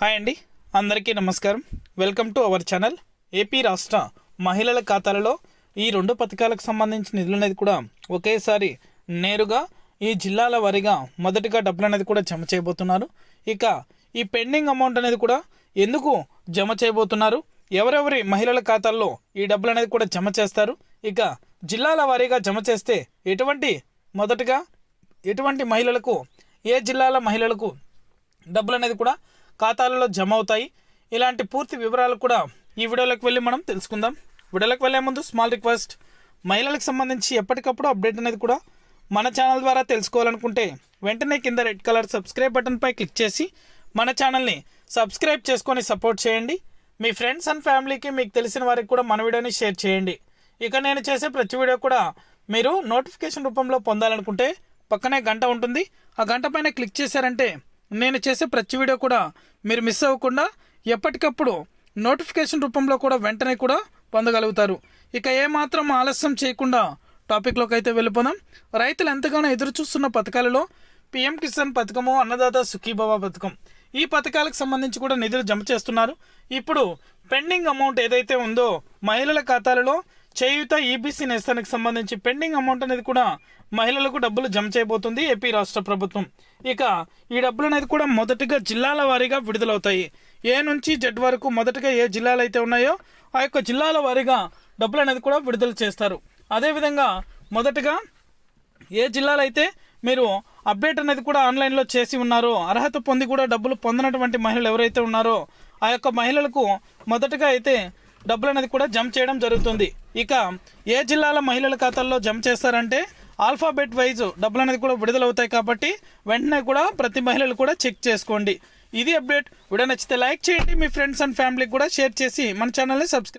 Hi అండి. అందరికీ నమస్కారం. Welcome to our channel. AP రాష్ట్ర మహిళల ఖాతాలలో ఈ రెండు పథకాలకు సంబంధించిన నిధులు అనేది కూడా ఒకేసారి నేరుగా ఈ జిల్లాల వారీగా మొదటిగా డబ్బులు అనేది కూడా జమ చేయబోతున్నారు. ఇక ఈ పెండింగ్ అమౌంట్ అనేది కూడా ఎందుకు జమ చేయబోతున్నారు? ఎవరెవరి మహిళల ఖాతాల్లో ఈ డబ్బులు అనేది కూడా జమ చేస్తారు? ఇక జిల్లాల వారీగా జమ చేస్తే ఎటువంటి మొదటగా ఎటువంటి మహిళలకు ఏ జిల్లాల మహిళలకు డబ్బులు అనేది కూడా ఖాతాలలో జమ అవుతాయి. ఇలాంటి పూర్తి వివరాలు కూడా ఈ వీడియోలోకి వెళ్ళి మనం తెలుసుకుందాం. వీడియోలోకి వెళ్ళే ముందు స్మాల్ రిక్వెస్ట్ మహిళలకు సంబంధించి ఎప్పటికప్పుడు అప్డేట్ అనేది కూడా మన ఛానల్ ద్వారా తెలుసుకోవాలనుకుంటే వెంటనే కింద రెడ్ కలర్ సబ్స్క్రైబ్ బటన్పై క్లిక్ చేసి మన ఛానల్ని సబ్స్క్రైబ్ చేసుకొని సపోర్ట్ చేయండి. మీ ఫ్రెండ్స్ అండ్ ఫ్యామిలీకి మీకు తెలిసిన వారికి కూడా మన వీడియోని షేర్ చేయండి. ఇక నేను చేసే ప్రతి వీడియో కూడా మీరు నోటిఫికేషన్ రూపంలో పొందాలనుకుంటే పక్కనే గంట ఉంటుంది. ఆ గంట పైన క్లిక్ చేశారంటే నేను చేసే ప్రతి వీడియో కూడా మీరు మిస్ అవ్వకుండా ఎప్పటికప్పుడు నోటిఫికేషన్ రూపంలో కూడా వెంటనే కూడా పొందగలుగుతారు. ఇక ఏమాత్రం ఆలస్యం చేయకుండా టాపిక్లోకి అయితే వెళ్ళిపోదాం. రైతులు ఎంతగానో ఎదురు చూస్తున్న పథకాలలో పిఎం కిసాన్ పథకము అన్నదాత సుఖీభవ పథకం ఈ పథకాలకు సంబంధించి కూడా నిధులు జమ చేస్తున్నారు. ఇప్పుడు పెండింగ్ అమౌంట్ ఏదైతే ఉందో మహిళల ఖాతాలలో చేయుత ఈబీసీ నేస్తానికి సంబంధించి పెండింగ్ అమౌంట్ అనేది కూడా మహిళలకు డబ్బులు జమ చేయబోతుంది ఏపీ రాష్ట్ర ప్రభుత్వం. ఇక ఈ డబ్బులు అనేది కూడా మొదటగా జిల్లాల వారీగా విడుదలవుతాయి. ఏ నుంచి జెడ్ వరకు మొదటగా ఏ జిల్లాలు అయితే ఉన్నాయో ఆ యొక్క జిల్లాల వారీగా డబ్బులు అనేది కూడా విడుదల చేస్తారు. అదేవిధంగా మొదటగా ఏ జిల్లాలో అయితే మీరు అప్డేట్ అనేది కూడా ఆన్లైన్లో చేసి ఉన్నారో అర్హత పొంది కూడా డబ్బులు పొందినటువంటి మహిళలు ఎవరైతే ఉన్నారో ఆ యొక్క మహిళలకు మొదటగా అయితే డబ్బులు అనేది కూడా జమ చేయడం జరుగుతుంది. ఇక ఏ జిల్లాల మహిళల ఖాతాల్లో జమ చేస్తారంటే ఆల్ఫాబెట్ వైజ్ డబ్బులు అనేది కూడా విడుదలవుతాయి కాబట్టి వెంటనే కూడా ప్రతి మహిళలు కూడా చెక్ చేసుకోండి. ఇది అప్డేట్. వీడియో నచ్చితే లైక్ చేయండి. మీ ఫ్రెండ్స్ అండ్ ఫ్యామిలీకి కూడా షేర్ చేసి మన ఛానల్ని సబ్స్క్రైబ్